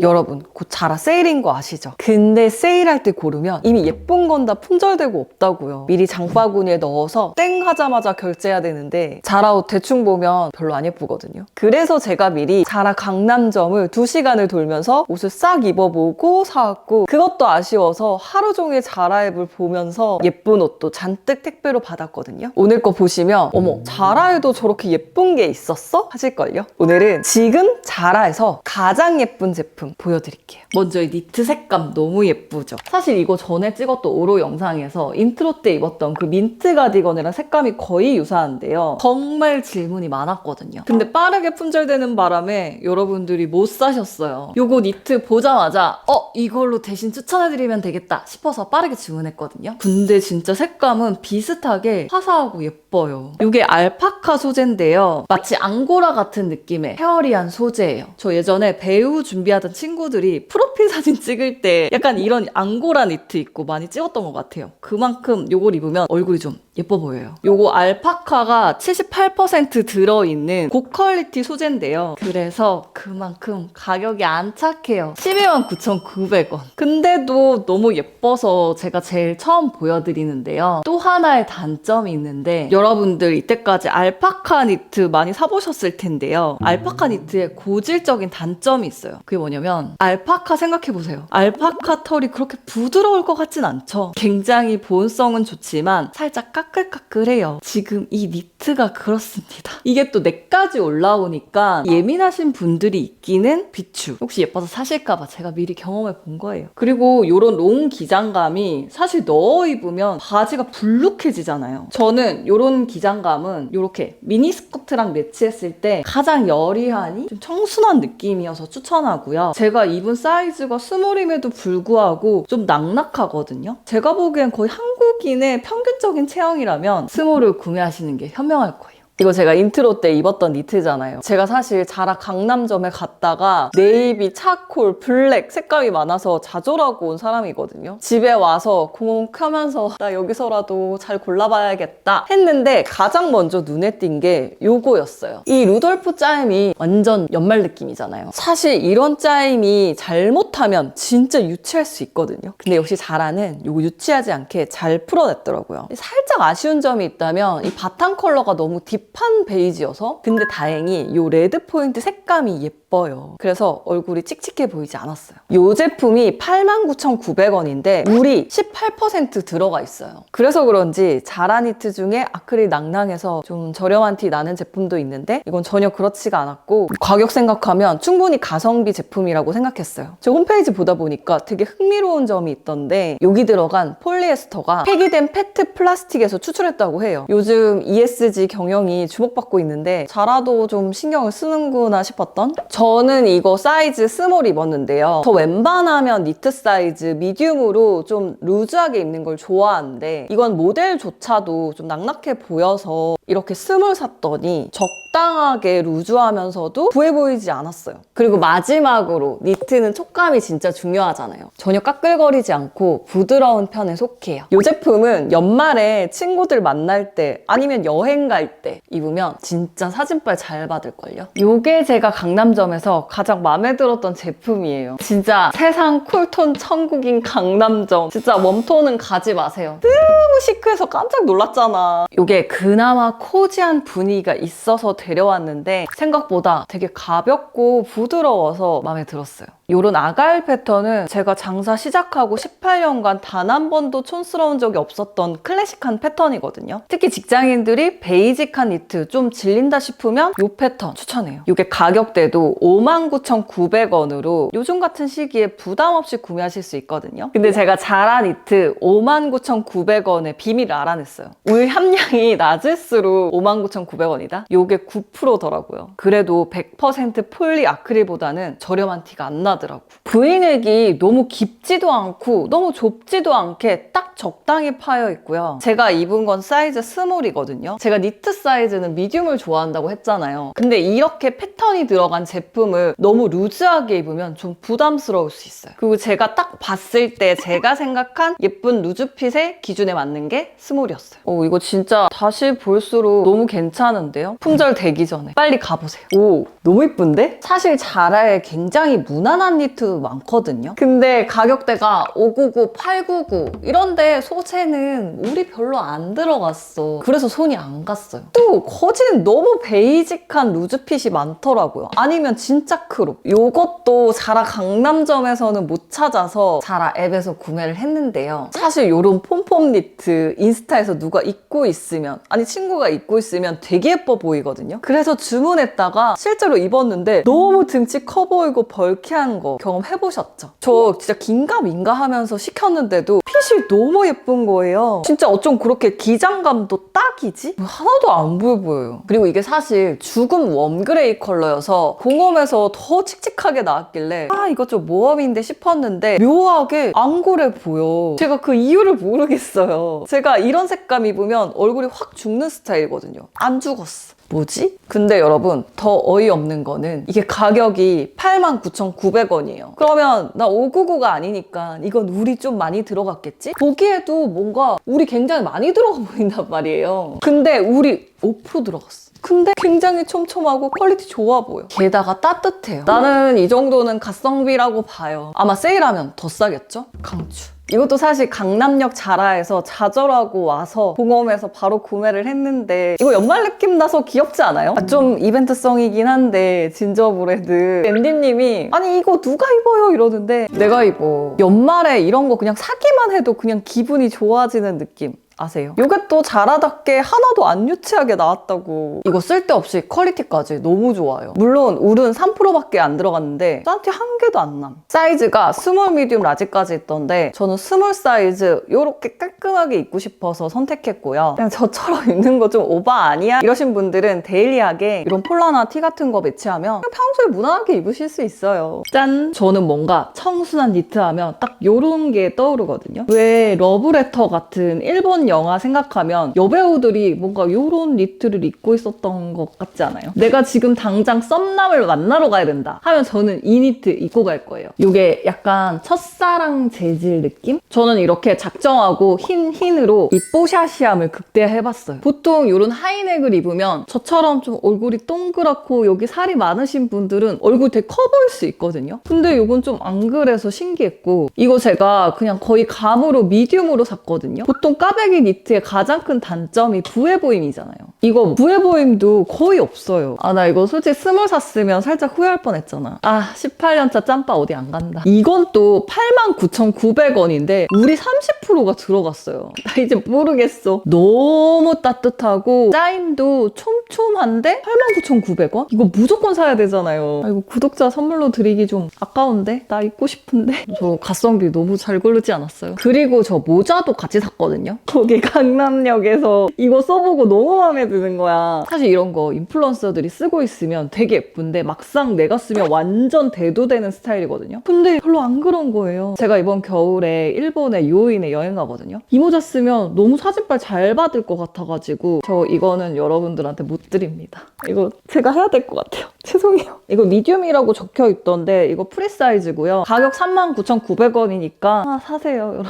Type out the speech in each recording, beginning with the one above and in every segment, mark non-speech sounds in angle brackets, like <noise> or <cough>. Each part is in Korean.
여러분 곧 자라 세일인 거 아시죠? 근데 세일할 때 고르면 이미 예쁜 건 다 품절되고 없다고요. 미리 장바구니에 넣어서 땡 하자마자 결제해야 되는데 자라 옷 대충 보면 별로 안 예쁘거든요. 그래서 제가 미리 자라 강남점을 2시간을 돌면서 옷을 싹 입어보고 사왔고 그것도 아쉬워서 하루 종일 자라 앱을 보면서 예쁜 옷도 잔뜩 택배로 받았거든요. 오늘 거 보시면 어머 자라에도 저렇게 예쁜 게 있었어? 하실걸요? 오늘은 지금 자라에서 가장 예쁜 제품 보여드릴게요. 먼저 이 니트 색감 너무 예쁘죠? 사실 이거 전에 찍었던 오로 영상에서 인트로 때 입었던 그 민트 가디건이랑 색감이 거의 유사한데요. 정말 질문이 많았거든요. 근데 빠르게 품절되는 바람에 여러분들이 못 사셨어요. 요거 니트 보자마자 어 이걸로 대신 추천해드리면 되겠다 싶어서 빠르게 주문했거든요. 근데 진짜 색감은 비슷하게 화사하고 예뻐요. 이게 알파카 소재인데요. 마치 앙고라 같은 느낌의 헤어리한 소재예요. 저 예전에 배우 준비하던 친구들이 프로필 사진 찍을 때 약간 이런 앙고라 니트 입고 많이 찍었던 것 같아요. 그만큼 요걸 입으면 얼굴이 좀 예뻐 보여요. 요거 알파카가 78% 들어있는 고퀄리티 소재인데요. 그래서 그만큼 가격이 안 착해요. 12만 9,900원. 근데도 너무 예뻐서 제가 제일 처음 보여드리는데요. 또 하나의 단점이 있는데 여러분들 이때까지 알파카 니트 많이 사보셨을 텐데요. 알파카 니트에 고질적인 단점이 있어요. 그게 뭐냐면 알파카 생각해보세요. 알파카 털이 그렇게 부드러울 것 같진 않죠. 굉장히 보온성은 좋지만 살짝 까끌까끌해요. 지금 이 니트가 그렇습니다. 이게 또 내까지 올라오니까 예민하신 분들이 있기는 비추. 혹시 예뻐서 사실까봐 제가 미리 경험해 본 거예요. 그리고 이런 롱 기장감이 사실 넣어 입으면 바지가 불룩해지잖아요. 저는 이런 기장감은 이렇게 미니 스커트랑 매치했을 때 가장 여리하니 좀 청순한 느낌이어서 추천하고요. 제가 입은 사이즈가 스몰임에도 불구하고 좀 낙낙하거든요. 제가 보기엔 거의 한국인의 평균적인 체형이라면 스몰을 구매하시는 게 현명할 거예요. 이거 제가 인트로 때 입었던 니트잖아요. 제가 사실 자라 강남점에 갔다가 네이비, 차콜, 블랙 색감이 많아서 좌절하고 온 사람이거든요. 집에 와서 공원 켜면서 나 여기서라도 잘 골라봐야겠다 했는데 가장 먼저 눈에 띈 게 요거였어요. 이 루돌프 짜임이 완전 연말 느낌이잖아요. 사실 이런 짜임이 잘못하면 진짜 유치할 수 있거든요. 근데 역시 자라는 요거 유치하지 않게 잘 풀어냈더라고요. 살짝 아쉬운 점이 있다면 이 바탕 컬러가 너무 딥 한 베이지여서. 근데 다행히 요 레드 포인트 색감이 예뻐 요. 그래서 얼굴이 칙칙해 보이지 않았어요. 이 제품이 89,900원인데 물이 18% 들어가 있어요. 그래서 그런지 자라 니트 중에 아크릴 낭낭해서 좀 저렴한 티 나는 제품도 있는데 이건 전혀 그렇지가 않았고 가격 생각하면 충분히 가성비 제품이라고 생각했어요. 저 홈페이지 보다 보니까 되게 흥미로운 점이 있던데 여기 들어간 폴리에스터가 폐기된 페트 플라스틱에서 추출했다고 해요. 요즘 ESG 경영이 주목받고 있는데 자라도 좀 신경을 쓰는구나 싶었던 저는 이거 사이즈 스몰 입었는데요. 저 웬만하면 니트 사이즈 미디움으로 좀 루즈하게 입는 걸 좋아하는데 이건 모델조차도 좀 낙낙해 보여서 이렇게 스몰 샀더니 적당하게 루즈하면서도 부해 보이지 않았어요. 그리고 마지막으로 니트는 촉감이 진짜 중요하잖아요. 전혀 까끌거리지 않고 부드러운 편에 속해요. 이 제품은 연말에 친구들 만날 때 아니면 여행 갈 때 입으면 진짜 사진빨 잘 받을걸요. 이게 제가 강남점 에서 가장 마음에 들었던 제품이에요. 진짜 세상 쿨톤 천국인 강남점. 진짜 웜톤은 가지 마세요. 너무 시크해서 깜짝 놀랐잖아. 이게 그나마 코지한 분위기가 있어서 데려왔는데 생각보다 되게 가볍고 부드러워서 마음에 들었어요. 이런 아가일 패턴은 제가 장사 시작하고 18년간 단 한 번도 촌스러운 적이 없었던 클래식한 패턴이거든요. 특히 직장인들이 베이직한 니트 좀 질린다 싶으면 이 패턴 추천해요. 이게 가격대도 59,900원으로 요즘 같은 시기에 부담 없이 구매하실 수 있거든요. 근데 제가 자라 니트 59,900원의 비밀을 알아냈어요. 울 함량이 낮을수록 59,900원이다? 요게 9%더라고요. 그래도 100% 폴리 아크릴보다는 저렴한 티가 안 나 더라고. 브이넥이 너무 깊지도 않고 너무 좁지도 않게 딱 적당히 파여 있고요. 제가 입은 건 사이즈 스몰이거든요. 제가 니트 사이즈는 미디움을 좋아한다고 했잖아요. 근데 이렇게 패턴이 들어간 제품을 너무 루즈하게 입으면 좀 부담스러울 수 있어요. 그리고 제가 딱 봤을 때 제가 생각한 예쁜 루즈핏의 기준에 맞는 게 스몰이었어요. 오, 이거 진짜 다시 볼수록 너무 괜찮은데요? 품절 되기 전에 빨리 가보세요. 오, 너무 예쁜데? 사실 자라에 굉장히 무난한 무난한 니트 많거든요. 근데 가격대가 599, 899 이런데 소재는 울이 별로 안 들어갔어. 그래서 손이 안 갔어요. 또 거지는 너무 베이직한 루즈핏이 많더라고요. 아니면 진짜 크롭. 요것도 자라 강남점에서는 못 찾아서 자라 앱에서 구매를 했는데요. 사실 이런 폼폼 니트 인스타에서 누가 입고 있으면 아니 친구가 입고 있으면 되게 예뻐 보이거든요. 그래서 주문했다가 실제로 입었는데 너무 등치 커 보이고 벌쾌한 거 경험해보셨죠? 저 진짜 긴가민가 하면서 시켰는데도 핏이 너무 예쁜 거예요. 진짜 어쩜 그렇게 기장감도 딱이지? 하나도 안 보여 보여요. 그리고 이게 사실 죽은 웜그레이 컬러여서 공홈에서 더 칙칙하게 나왔길래 아 이거 좀 모험인데 싶었는데 묘하게 안 그래 보여. 제가 그 이유를 모르겠어요. 제가 이런 색감 입으면 얼굴이 확 죽는 스타일이거든요. 안 죽었어. 뭐지? 근데 여러분 더 어이없는 거는 이게 가격이 89,900원이에요. 그러면 나 599가 아니니까 이건 울이 좀 많이 들어갔겠지? 보기에도 뭔가 울이 굉장히 많이 들어가 보인단 말이에요. 근데 울이 5% 들어갔어. 근데 굉장히 촘촘하고 퀄리티 좋아 보여. 게다가 따뜻해요. 나는 이 정도는 가성비라고 봐요. 아마 세일하면 더 싸겠죠? 강추. 이것도 사실 강남역 자라에서 좌절하고 와서 공홈에서 바로 구매를 했는데 이거 연말 느낌 나서 귀엽지 않아요? 아, 좀 이벤트성이긴 한데 진저브레드. 앤디님이 아니 이거 누가 입어요? 이러는데 내가 입어 연말에 이런 거 그냥 사기만 해도 그냥 기분이 좋아지는 느낌 아세요? 이게 또 자라답게 하나도 안 유치하게 나왔다고 이거 쓸데없이 퀄리티까지 너무 좋아요 물론 울은 3%밖에 안 들어갔는데 짠티 한 개도 안 남 사이즈가 스몰, 미디움, 라지까지 있던데 저는 스몰 사이즈 이렇게 깔끔하게 입고 싶어서 선택했고요 그냥 저처럼 <laughs> 입는 거 좀 오바 아니야? 이러신 분들은 데일리하게 이런 폴라나 티 같은 거 매치하면 평소에 무난하게 입으실 수 있어요 짠! 저는 뭔가 청순한 니트 하면 딱 요런 게 떠오르거든요 왜 러브레터 같은 일본 영화 생각하면 여배우들이 뭔가 요런 니트를 입고 있었던 것 같지 않아요? 내가 지금 당장 썸남을 만나러 가야 된다 하면 저는 이 니트 입고 갈 거예요. 이게 약간 첫사랑 재질 느낌? 저는 이렇게 작정하고 흰 흰으로 이 뽀샤시함을 극대화해봤어요. 보통 이런 하이넥을 입으면 저처럼 좀 얼굴이 동그랗고 여기 살이 많으신 분들은 얼굴 되게 커 보일 수 있거든요. 근데 이건 좀 안 그래서 신기했고 이거 제가 그냥 거의 감으로 미디움으로 샀거든요. 보통 까베기 니트의 가장 큰 단점이 부해 보임이잖아요. 이거 부해 보임도 거의 없어요. 아 나 이거 솔직히 스몰 샀으면 살짝 후회할 뻔 했잖아. 아 18년차 짬바 어디 안 간다. 이건 또 89,900원인데 우리 30%가 들어갔어요. <laughs> 나 이제 모르겠어. 너무 따뜻하고 짜임도 촘촘한데 89,900원? 이거 무조건 사야 되잖아요. 아, 이거 구독자 선물로 드리기 좀 아까운데? 나 입고 싶은데? <laughs> 저 가성비 너무 잘 고르지 않았어요? 그리고 저 모자도 같이 샀거든요? 거기 강남역에서 이거 써보고 너무 마음에 드는 거야. 사실 이런 거 인플루언서들이 쓰고 있으면 되게 예쁜데 막상 내가 쓰면 완전 대두되는 스타일이거든요. 근데 별로 안 그런 거예요. 제가 이번 겨울에 일본에 요인에 여행 가거든요. 이 모자 쓰면 너무 사진빨 잘 받을 것 같아가지고 저 이거는 여러분들한테 못 드립니다. 이거 제가 해야 될 것 같아요. <laughs> 죄송해요. 이거 미디움이라고 적혀 있던데 이거 프리 사이즈고요. 가격 39,900원이니까 아, 사세요, 여러분.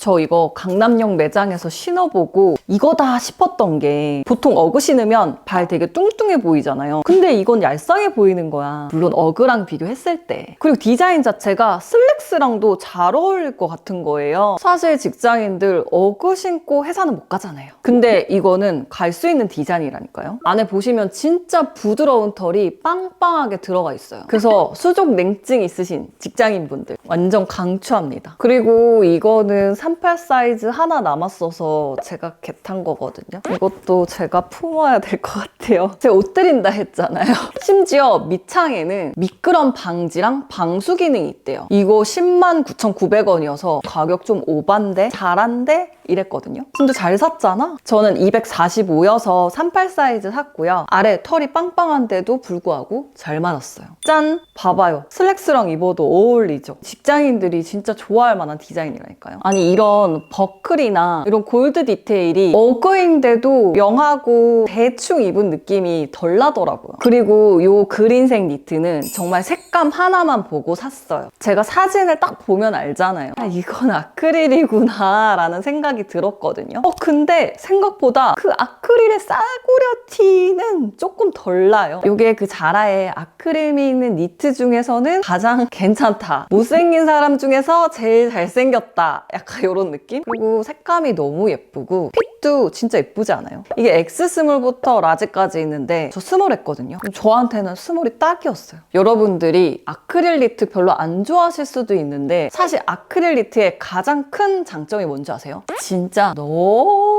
저 이거 강남역 매장에서 신어보고 이거다 싶었던 게 보통 어그 신으면 발 되게 뚱뚱해 보이잖아요. 근데 이건 얄쌍해 보이는 거야. 물론 어그랑 비교했을 때. 그리고 디자인 자체가 슬랙스랑도 잘 어울릴 것 같은 거예요. 사실 직장인들 어그 신고 회사는 못 가잖아요. 근데 이거는 갈 수 있는 디자인이라니까요. 안에 보시면 진짜 부드러운 털이 빵빵하게 들어가 있어요. 그래서 수족 냉증 있으신 직장인분들 완전 강추합니다. 그리고 이거는 38 사이즈 하나 남았어서 제가 개탄 거거든요. 이것도 제가 품어야 될 것 같아요. <laughs> 제가 옷 드린다 했잖아요. <laughs> 심지어 밑창에는 미끄럼 방지랑 방수 기능이 있대요. 이거 10만 9,900원이어서 가격 좀 오반데 잘한데 이랬거든요. 근데 잘 샀잖아? 저는 245여서 38 사이즈 샀고요. 아래 털이 빵빵한데도 불구하고 잘 맞았어요. 짠! 봐봐요. 슬랙스랑 입어도 어울리죠? 직장인들이 진짜 좋아할 만한 디자인이라니까요. 아니 이런 버클이나 이런 골드 디테일이 어그인데도 명하고 대충 입은 느낌이 덜 나더라고요. 그리고 요 그린색 니트는 정말 색감 하나만 보고 샀어요. 제가 사진을 딱 보면 알잖아요. 아, 이건 아크릴이구나 라는 생각이 들었거든요. 어, 근데 생각보다 그 아크릴의 싸구려 티는 조금 덜 나요. 요게 그 자라의 아크릴미 있는 니트 중에서는 가장 <laughs> 괜찮다. 못생긴 사람 중에서 제일 잘생겼다. 약간 이런 느낌? 그리고 색감이 너무 예쁘고 핏도 진짜 예쁘지 않아요? 이게 X 스몰부터 라지까지 있는데 저 스몰 했거든요. 저한테는 스몰이 딱이었어요. 여러분들이 아크릴 니트 별로 안 좋아하실 수도 있는데 사실 아크릴 니트의 가장 큰 장점이 뭔지 아세요? 진짜 너무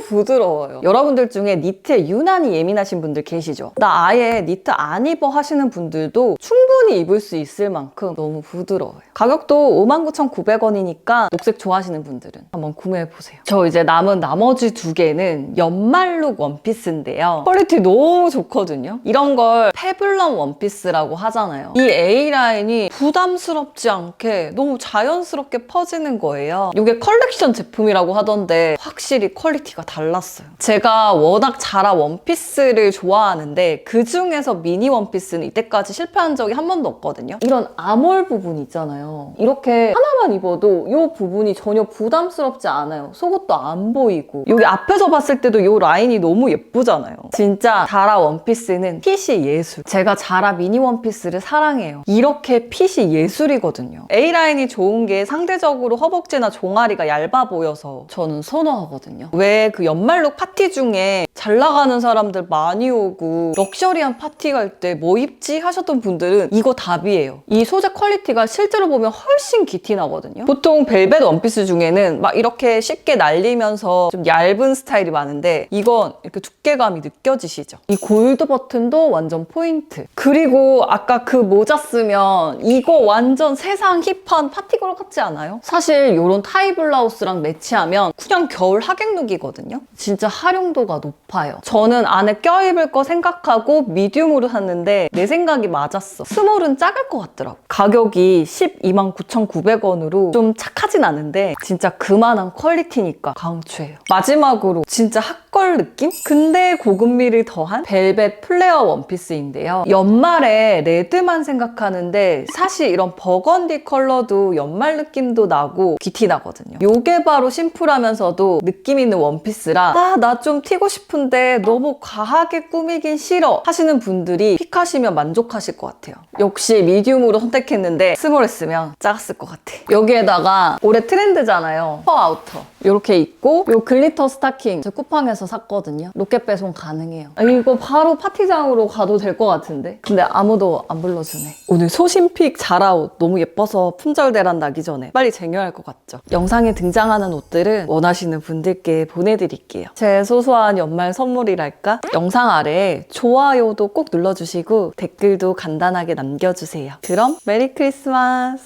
부드러워요. 여러분들 중에 니트에 유난히 예민하신 분들 계시죠? 나 아예 니트 안 입어 하시는 분들도 충분히 입을 수 있을 만큼 너무 부드러워요. 가격도 59,900원이니까 녹색 좋아하시는 분들은 한번 구매해보세요. 저 이제 남은 나머지 두 개는 연말룩 원피스인데요. 퀄리티 너무 좋거든요. 이런 걸 페블럼 원피스라고 하잖아요. 이 A라인이 부담스럽지 않게 너무 자연스럽게 퍼지는 거예요. 이게 컬렉션 제품이라고 하던데 확실히 퀄리티가 달랐어요. 제가 워낙 자라 원피스를 좋아하는데 그 중에서 미니 원피스는 이때까지 실패한 적이 한 번도 없거든요. 이런 아몰 부분 있잖아요. 이렇게 하나만 입어도 이 부분이 전혀 부담스럽지 않아요. 속옷도 안 보이고 여기 앞에서 봤을 때도 이 라인이 너무 예쁘잖아요. 진짜 자라 원피스는 핏이 예술. 제가 자라 미니 원피스를 사랑해요. 이렇게 핏이 예술이거든요. A라인이 좋은 게 상대적으로 허벅지나 종아리가 얇아 보여서 저는 선호하거든요. 왜그 연말룩 파티 중에 잘 나가는 사람들 많이 오고 럭셔리한 파티 갈 때 뭐 입지 하셨던 분들은 이거 답이에요. 이 소재 퀄리티가 실제로 보면 훨씬 기티 나거든요. 보통 벨벳 원피스 중에는 막 이렇게 쉽게 날리면서 좀 얇은 스타일이 많은데 이건 이렇게 두께감이 느껴지시죠? 이 골드 버튼도 완전 포인트. 그리고 아까 그 모자 쓰면 이거 완전 세상 힙한 파티걸 같지 않아요? 사실 이런 타이 블라우스랑 매치하면 그냥 겨울 하객룩이거든요. 진짜 활용도가 높아요. 저는 안에 껴입을 거 생각하고 미디움으로 샀는데 내 생각이 맞았어. 스몰은 작을 것 같더라고. 가격이 12만 9,900원으로 좀 착하진 않은데 진짜 그만한 퀄리티니까 강추해요. 마지막으로 진짜 핫걸 느낌? 근데 고급미를 더한 벨벳 플레어 원피스인데요. 연말에 레드만 생각하는데 사실 이런 버건디 컬러도 연말 느낌도 나고 귀티 나거든요. 요게 바로 심플하면서도 느낌 있는 원피스 라 아, 나 좀 튀고 싶은데 너무 과하게 꾸미긴 싫어 하시는 분들이 픽하시면 만족하실 것 같아요. 역시 미디움으로 선택했는데 스몰 했으면 작았을 것 같아. 여기에다가 올해 트렌드잖아요. 퍼 아우터. 이렇게 입고 요 글리터 스타킹 저 쿠팡에서 샀거든요. 로켓 배송 가능해요. 아, 이거 바로 파티장으로 가도 될 것 같은데. 근데 아무도 안 불러주네. 오늘 소신픽 자라옷 너무 예뻐서 품절 대란 나기 전에 빨리 쟁여할 것 같죠. 영상에 등장하는 옷들은 원하시는 분들께 보내드릴게요. 제 소소한 연말 선물이랄까? 영상 아래 좋아요도 꼭 눌러주시고 댓글도 간단하게 남겨주세요. 그럼 메리 크리스마스!